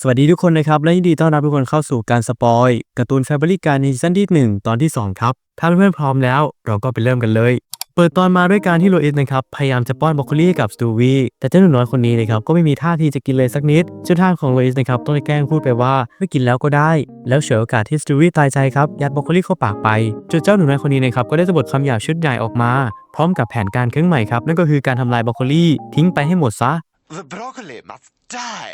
สวัสดีทุกคนนะครับ และยินดีต้อนรับทุกคนเข้าสู่การสปอยการ์ตูนแฟบริการในซีซั่นที่ 1 ตอนที่ 2 ครับ ถ้าเพื่อนๆพร้อมแล้ว เราก็ไปเริ่มกันเลย เปิดตอนมาด้วยการที่โลอิสนะครับ พยายามจะป้อนบรอกโคลีให้กับสตูวีแต่เจ้าหนูน้อยคนนี้นะครับ ก็ไม่มีท่าทีจะกินเลยสักนิดเจ้าท่าของโลอิสนะครับ ต้องแกล้งพูดไปว่าไม่กินแล้วก็ได้ แล้วเฉยโอกาสที่สตูวีตายใจครับยัดบรอกโคลีเข้าปากไปจนเจ้าหนูน้อยคนนี้นะครับก็ได้สะบัดคำหยาบชุดใหญ่ออกมา พร้อมกับแผนการเครื่องใหม่ครับนั่นก็คือการทำลายบรอกโคลีทิ้งไปให้หมดซะ The broccoli must die.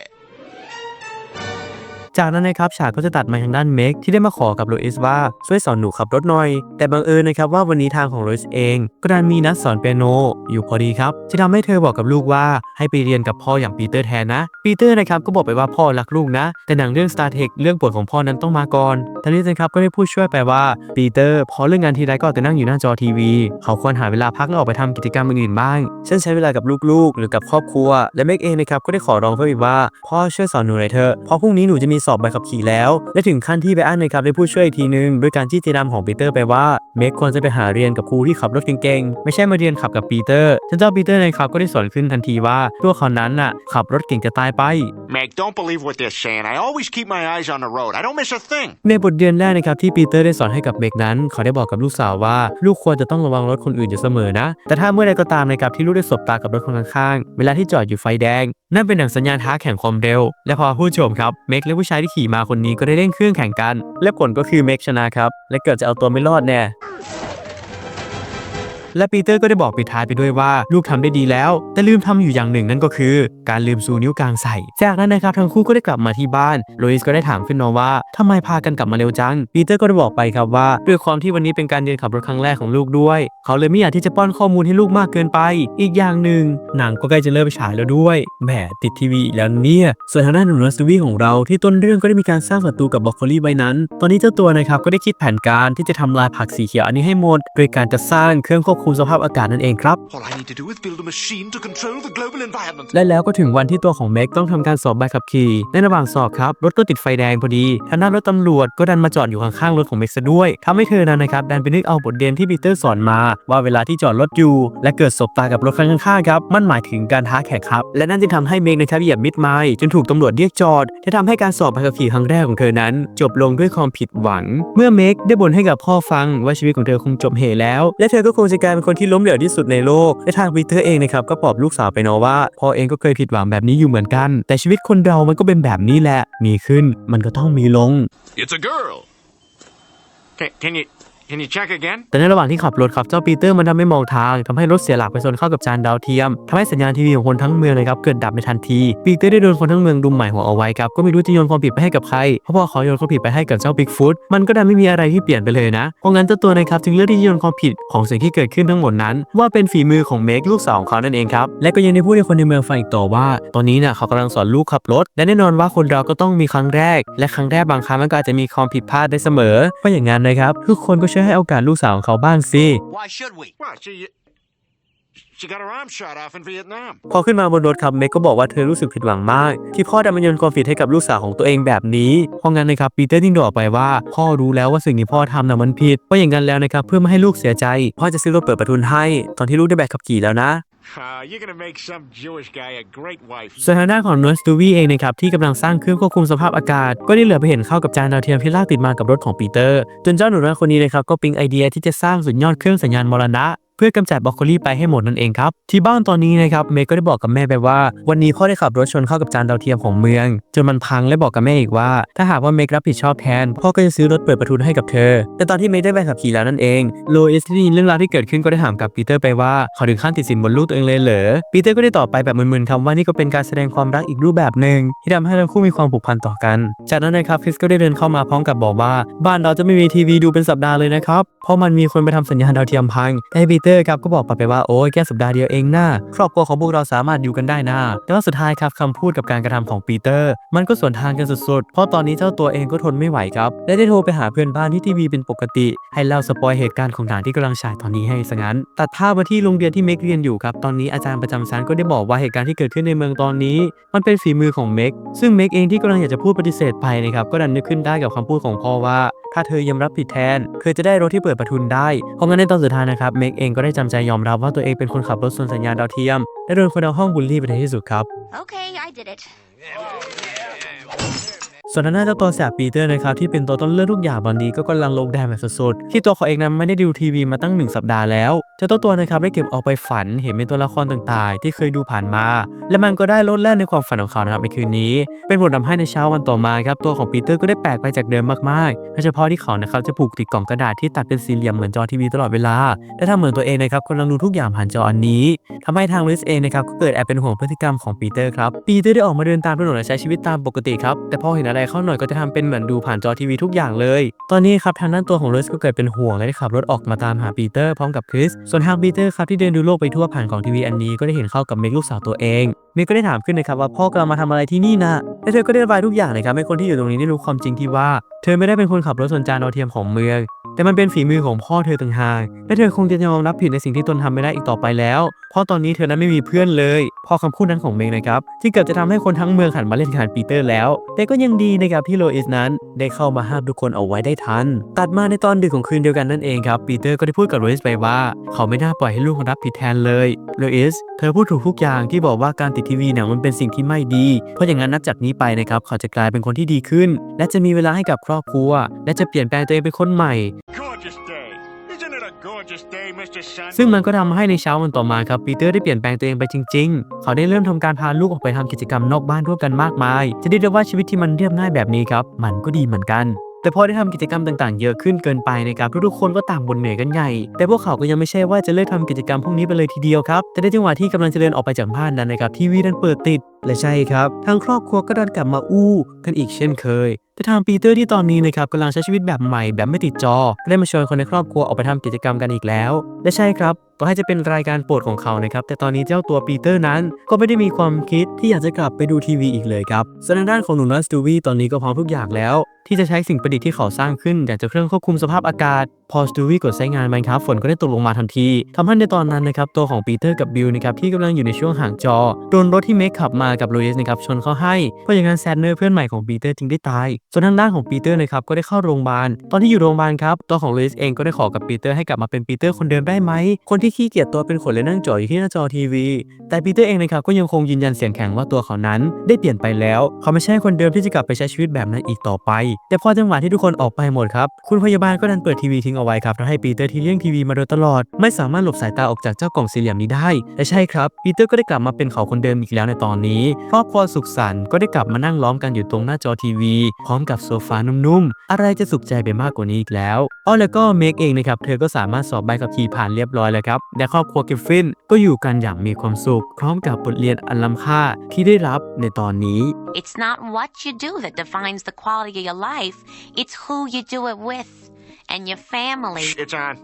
จากนั้นนะครับฉากก็จะตัดมาทางด้านเมกที่ได้มาขอกับโลอิสว่าช่วยสอนหนูขับรถหน่อย แต่บังเอิญนะครับว่าวันนี้ทางของโลอิสเองก็ดันมีนัดสอนเปียโนอยู่พอดีครับที่ทำให้เธอบอกกับลูกว่าให้ไปเรียนกับพ่ออย่างปีเตอร์แทนนะ ปีเตอร์นะครับก็บอกไปว่าพ่อรักลูกนะ แต่หนังเรื่อง Star Trek เรื่องปรดของพ่อนั้นต้องมาก่อนทันนี้นะครับก็ได้พูดช่วยไปว่าปีเตอร์พอเรื่องงานทีไรก็เอาแต่นั่งอยู่หน้าจอทีวี เขาควรหาเวลาพักและออกไปทำกิจกรรมอื่นๆบ้างเช่นใช้เวลากับลูกๆ หรือกับครอบครัว และเมกเองนะครับก็ได้ขอร้องเพิ่อีกว่าพ่อช่วยสอนหนูหน่อยเถอะเพราะพรุ่งนี้หนูจะมีสอบใบขับขี่แล้ว และถึงขั้นที่ไบอันนะครับได้พูดช่วยอีกทีนึงด้วยการที่เจดำของปีเตอร์ไปว่าเมกควรจะไปหาเรียนกับครูที่ขับรถเก่งๆ ไม่ใช่มาเรียนขับกับปีเตอร์จนเจ้าปีเตอร์นะครับก็ได้สอนขึ้นทันทีว่าตัวเขานั้นน่ะขับรถเก่งจะตายไป Meg, don't believe what they're saying. I always keep my eyes on the road. I don't miss a thing. ในบทเรียนแรกนะครับที่ปีเตอร์ได้สอนให้กับเบกนั้น เขาได้บอกกับลูกสาวว่า ลูกควรจะต้องระวังรถคนอื่นอยู่เสมอนะ แต่ถ้าเมื่อใดก็ตามนะครับที่ลูกได้สบตากับรถคนข้างๆเวลาที่จอดอยู่ไฟแดง นั่นเป็นหนังสัญญาณท้าแข่งความเร็ว และพอผู้ชมครับเมกและผู้ชายที่ขี่มาคนนี้ก็ได้เล่นเครื่องแข่งกัน และผลก็คือเมกชนะครับ และเกิดจะเอาตัวไม่รอดแน่ และปีเตอร์ก็ได้บอกปิดท้ายไปด้วยว่าลูกทำได้ดีแล้ว แต่ลืมทำอยู่อย่างหนึ่งนั่นก็คือ การลืมซูนิ้วกลางใส่ จากนั้นนะครับทั้งคู่ก็ได้กลับมาที่บ้านโลอิสก็ได้ถามขึ้นมาว่าทำไมพากันกลับมาเร็วจังปีเตอร์ก็ได้บอกไปครับว่า ด้วยความที่วันนี้เป็นการเรียนขับรถครั้งแรกของลูกด้วย เขาเลยไม่อยากที่จะป้อนข้อมูลให้ลูกมากเกินไป อีกอย่างหนึ่งหนังก็ใกล้จะเริ่มฉายแล้วด้วยแหมติดทีวีอีกแล้วเนี่ยส่วนทางด้านหนุ่มนัสวีของเราที่ต้นเรื่องก็ได้มีการสร้างศัตรูกับบอกโคลีไว้นั้น ตอนนี้เจ้าตัวนะครับก็ได้คิดแผนการที่จะทำลายผักสีเขียวอันนี้ให้หมด โดยการจะสร้างเครื่องควบคุมสภาพอากาศนั่นเองครับ All I need to do is build a machine to control the global environment. และแล้วก็ถึงวันที่ตัวของเมกต้องทำการสอบใบขับขี่ ในระหว่างสอบครับ รถก็ติดไฟแดงพอดีทางด้านรถตำรวจก็ดันมาจอดอยู่ข้างๆรถของเมกซะด้วยทำให้เธอนั้นนะครับดันไปนึกเอาบทเรียนที่ปีเตอร์สอนมา ว่าเวลาที่จอดรถอยู่ และเกิดสบตากับรถคันข้างๆครับมันหมายถึงการท้าแข่งครับ และนั่นจึงทำให้เมกนะครับเหยียบมิดไม้จนถูกตำรวจเรียกจอดที่ทำให้การสอบใบขับขี่ครั้งแรกของเธอนั้น จบลงด้วยความผิดหวัง เมื่อเมกได้บ่นให้กับพ่อฟังว่าชีวิตของเธอคงจบเหแล้ว และเธอก็คงจะกลายเป็นคนที่ล้มเหลวที่สุดในโลกและทางปีเตอร์เองนะครับก็ปลอบลูกสาวไปเนาะว่าพ่อเองก็เคยผิดหวังแบบนี้อยู่เหมือนกัน แต่ชีวิตคนเรามันก็เป็นแบบนี้แหละ มีขึ้นมันก็ต้องมีลง It's a girl. Can, can you can you check again? แต่ในระหว่างที่ขับรถครับเจ้าปีเตอร์มันทำไม่มองทางทำให้รถเสียหลักไปชนเข้ากับจานดาวเทียมทำให้สัญญาณทีวีของคนทั้งเมืองนะครับเกิดดับในทันที ปีเตอร์ได้โดนคนทั้งเมืองดุมหมายหัวเอาไว้ครับก็ไม่รู้จะโยนความผิดไปให้กับใครเพราะพอเขาโยนความผิดไปให้กับเจ้าบิ๊กฟุตมันก็ดันไม่มีอะไรที่เปลี่ยนไปเลยนะเพราะงั้นเจ้าตัวนะครับจึงเลือกที่จะโยนความผิดของสิ่งที่เกิดขึ้นทั้งหมดนั้น ว่าเป็นฝีมือของเมกลูกสาวของเขานั่นเองครับและก็ยังได้พูดให้คนในเมืองฟังอีกต่อว่า ตอนนี้น่ะเขากำลังสอนลูกขับรถและแน่นอนว่าคนเราก็ต้องมีครั้งแรก และครั้งแรกบางครั้งมันก็อาจจะมีความผิดพลาดได้เสมอเพราะอย่างนั้นนะครับทุกคนก็ช่วยให้โอกาสลูกสาวของเขาบ้างสิ Why should we? Well, she she got her arm shot off in Vietnam. พอขึ้นมาบนรถครับเมกก็บอกว่าเธอรู้สึกผิดหวังมาก ที่พ่อดันมาโยนความผิดให้กับลูกสาวของตัวเองแบบนี้เพราะงั้นนะครับปีเตอร์ยิ่งบอกไปว่า พ่อรู้แล้วว่าสิ่งที่พ่อทำน่ะมันผิดเพราะอย่างนั้นแล้วนะครับเพื่อไม่ให้ลูกเสียใจ พ่อจะซื้อรถเปิดประทุนให้ ตอนที่ลูกได้ใบขับขี่แล้วนะ Uh, you're gonna make some Jewish guy a great wife. ส่วนทางด้านของนอสตูวีเองนะครับที่กำลังสร้างเครื่องควบคุมสภาพอากาศ ก็ได้เหลือไปเห็นเข้ากับจานดาวเทียมที่ลากติดมากับรถของปีเตอร์ จนเจ้าหนูน้อยคนนี้นะครับก็ปิ๊งไอเดียที่จะสร้างสุดยอดเครื่องสัญญาณมรณะ เพื่อกำจัดบรอกโคลีไปให้หมดนั่นเองครับ ที่บ้านตอนนี้นะครับเมย์ก็ได้บอกกับแม่ไปว่า วันนี้พ่อได้ขับรถชนเข้ากับจานดาวเทียมของเมือง จนมันพังและบอกกับแม่อีกว่า ถ้าหากว่าเมย์รับผิดชอบแทน พ่อก็จะซื้อรถเปิดประทุนให้กับเธอ แต่ตอนที่เมย์ได้ใบขับขี่แล้วนั่นเองโลอิสที่ได้ยินเรื่องราวที่เกิดขึ้นก็ได้ถามกับปีเตอร์ไปว่าเขาถึงขั้นติดสินบนลูกตัวเองเลยเหรอปีเตอร์ก็ได้ตอบไปแบบมึนๆคำว่านี่ก็เป็นการแสดงความรักอีกรูปแบบหนึ่งที่ทำให้ทั้งคู่มีความผูกพันต่อกัน จากนั้นนะครับคริสก็ได้เดินเข้ามาพร้อมกับบอกว่า บ้านเราจะไม่มีทีวีดูเป็นสัปดาห์เลยนะครับเพราะมันมีคนไปทำสัญญาณดาวเทียมพังแต่ปีเตอร์ครับก็บอกกลับไปว่าโอ้ยแค่สัปดาห์เดียวเองนะครอบครัวของพวกเราสามารถอยู่กันได้นะแต่ว่าสุดท้ายครับคำพูดกับการกระทำของปีเตอร์ มันก็สวนทางกันสุดๆ เพราะตอนนี้เจ้าตัวเองก็ทนไม่ไหวครับและได้โทรไปหาเพื่อนบ้านที่ทีวีเป็นปกติ ให้เล่าสปอยเหตุการณ์ของหนังที่กำลังฉายตอนนี้ให้ซะงั้น ตัดภาพมาที่โรงเรียนที่เมกเรียนอยู่ครับตอนนี้อาจารย์ประจำชั้นก็ได้บอกว่าเหตุการณ์ที่เกิดขึ้นในเมืองตอนนี้ มันเป็นฝีมือของเมกซึ่งเมกเองที่กำลังอยากจะพูดปฏิเสธไปนะครับก็ดันนึกขึ้นได้กับคำพูดของพ่อว่า ถ้าเธอยอมรับผิดแทนเคยจะได้รถที่เปิดประทุนได้ เพราะงั้นในตอนสุดท้ายนะครับเมกเองก็ได้จำใจยอมรับว่าตัวเองเป็นคนขับรถส่วนสัญญาณดาวเทียมและโดนคนในห้องบูลลี่ไปในที่สุดครับ Okay, I did it. ส่วนทางด้าเจ้าตัวแสบปีเตอร์นะครับที่เป็นตัวต้นเรื่องทุกอย่างตอนนี้ก็กำลังลงแดงแบบสุดๆที่ตัวเขาเองนั้นไม่ได้ดูทีวีมาตั้งหนึ่งสัปดาห์แล้วเจ้าตัวนะครับได้เก็บเอาไปฝันเห็นเป็นตัวละครต่างๆ ที่เคยดูผ่านมา และมันก็ได้ลดแล่นในความฝันของเขานะครับในคืนนี้ เป็นผลทำให้ในเช้าวันต่อมาครับตัวของปีเตอร์ก็ได้แปลกไปจากเดิมมากๆโดยเฉพาะที่เขานะครับจะผูกติดกล่องกระดาษที่ตัดเป็นสี่เหลี่ยมเหมือนจอทีวีตลอดเวลาและทำเหมือนตัวเองนะครับกำลังดูทุกอย่างผ่านจออันนี้ทำให้ทางลิสเองนะครับก็เกิดแอบเป็นห่วงพฤติกรรมของปีเตอร์ครับปีเตอร์ได้ออกมาเดินตามถนนและใช้ชีวิตตามปกติครับแต่พอเห็นอะไรเข้าหน่อยก็จะทำเป็นเหมือนดูผ่านจอทีวีทุกอย่างเลย ตอนนี้ครับทางด้านตัวของลิสก็เกิดเป็นห่วงและได้ขับรถออกมาตามหาปีเตอร์พร้อมกับคริส ส่วนทางปีเตอร์ครับที่เดินดูโลกไปทั่วผ่านของทีวีอันนี้ก็ได้เห็นเข้ากับเมกลูกสาวตัวเองเมกก็ได้ถามขึ้นนะครับว่าพ่อกำลังมาทำอะไรที่นี่นะและเธอก็ได้ระบายทุกอย่างนะครับให้คนที่อยู่ตรงนี้ได้รู้ความจริงที่ว่า เธอไม่ได้เป็นคนขับรถส่วนจานดาวเทียมของเมือง แต่มันเป็นฝีมือของพ่อเธอต่างหากและเธอคงจะยอมรับผิดในสิ่งที่ตนทำไม่ได้อีกต่อไปแล้ว เพราะตอนนี้เธอนั้นไม่มีเพื่อนเลยพอคำพูดนั้นของเมงนะครับ ที่เกือบจะทำให้คนทั้งเมืองหันมาเล่นขานปีเตอร์แล้ว แต่ก็ยังดีนะครับที่โลอิสนั้น ได้เข้ามาห้ามทุกคนเอาไว้ได้ทัน ตัดมาในตอนดึกของคืนเดียวกันนั่นเองครับปีเตอร์ก็ได้พูดกับโลอิสไปว่า เขาไม่น่าปล่อยให้ลูกรับผิดแทนเลยโลอิสเธอพูดถูกทุกอย่างที่บอกว่าการติดทีวีเนี่ยมันเป็นสิ่งที่ไม่ดี เพราะอย่างนั้นนับจากนี้ไปนะครับเขาจะกลายเป็นคนที่ดีขึ้น และจะมีเวลาให้กับครอบครัว และจะเปลี่ยนแปลงตัวเองเป็นคนใหม่ Gorgeous day. ซึ่งมันก็ทำให้ในเช้าวันต่อมาครับปีเตอร์ได้เปลี่ยนแปลงตัวเองไปจริง ๆ เขาได้เริ่มทำการพาลูกออกไปทำกิจกรรมนอกบ้านร่วมกันมากมาย จะได้ได้ว่าชีวิตที่มันเรียบง่ายแบบนี้ครับ มันก็ดีเหมือนกันแต่พอได้ทำกิจกรรมต่างๆ เยอะขึ้นเกินไปนะครับทุกๆคนก็ต่างบ่นเหนื่อยกันใหญ่ แต่พวกเขาก็ยังไม่ใช่ว่าจะเลิกทำกิจกรรมพวกนี้ไปเลยทีเดียวครับ แต่ในจังหวะที่กำลังจะเดินออกไปจากบ้านนั้นนะครับทีวีดันเปิดติด และใช่ครับ ทางครอบครัวก็ดันกลับมาอู้กันอีกเช่นเคย แต่ทางปีเตอร์ที่ตอนนี้นะครับกำลังใช้ชีวิตแบบใหม่แบบไม่ติดจอ ได้มาชวนคนในครอบครัวออกไปทำกิจกรรมกันอีกแล้ว และใช่ครับต่อให้จะเป็นรายการโปรดของเขานะครับ แต่ตอนนี้เจ้าตัวปีเตอร์นั้น ก็ไม่ได้มีความคิดที่อยากจะกลับไปดูทีวีอีกเลยครับส่วนทางด้านของหนุ่มนัสตูวีตอนนี้ก็พร้อมทุกอย่างแล้วที่จะใช้สิ่งประดิษฐ์ที่เขาสร้างขึ้นอย่างจะเครื่องควบคุมสภาพอากาศ พอสตูวีกดใช้งานมันครับฝนก็ได้ตกลงมาทันทีทำให้ในตอนนั้นนะครับตัวของปีเตอร์กับบิลนะครับที่กำลังอยู่ในช่วงห่างจอ โดนรถที่เมคขับมากับโลเอสนะครับชนเข้าให้ เพราะอย่างนั้นแซดเนอร์เพื่อนใหม่ของปีเตอร์จึงได้ตาย ส่วนทางด้านของปีเตอร์นะครับก็ได้เข้าโรงพยาบาล ตอนที่อยู่โรงพยาบาลครับตัวของโลเอสเองก็ได้ขอกับปีเตอร์ให้กลับมาเป็นปีเตอร์คนเดิมได้ไหมคนที่ขี้เกียจตัวเป็นขนและนั่งจ่ออยู่ที่หน้าจอทีวี แต่ปีเตอร์เองนะครับก็ยังคงยืนยันเสียงแข็งว่าตัวเขานั้น ได้เปลี่ยนไปแล้ว เขาไม่ใช่คนเดิมที่จะกลับไปใช้ชีวิตแบบนั้นอีกต่อไปแต่พอจังหวะที่ทุกคนออกไปหมดครับ คุณพยาบาลก็ดันเปิดทีวีทิ้งเอาไว้ครับทำให้ปีเตอร์ที่เลี่ยงทีวีมาโดยตลอด ไม่สามารถหลบสายตาออกจากเจ้ากล่องสี่เหลี่ยมนี้ได้และใช่ครับปีเตอร์ก็ได้กลับมาเป็นเขาคนเดิมอีกแล้วในตอนนี้ครอบครัวสุขสันต์ก็ได้กลับมานั่งล้อมกันอยู่ตรงหน้าจอทีวี พร้อมกับโซฟานุ่มๆอะไรจะสุขใจไปมากกว่านี้อีกแล้วอ้อแล้วก็เมกเองนะครับเธอก็สามารถสอบใบขับขี่ผ่านเรียบร้อยแล้วครับและครอบครัวกิฟฟินก็อยู่กันอย่างมีความสุข พร้อมกับบทเรียนอันล้ำค่าที่ได้รับในตอนนี้ It's not what you do that defines the quality of your life, it's who you do it with and your family. It's on.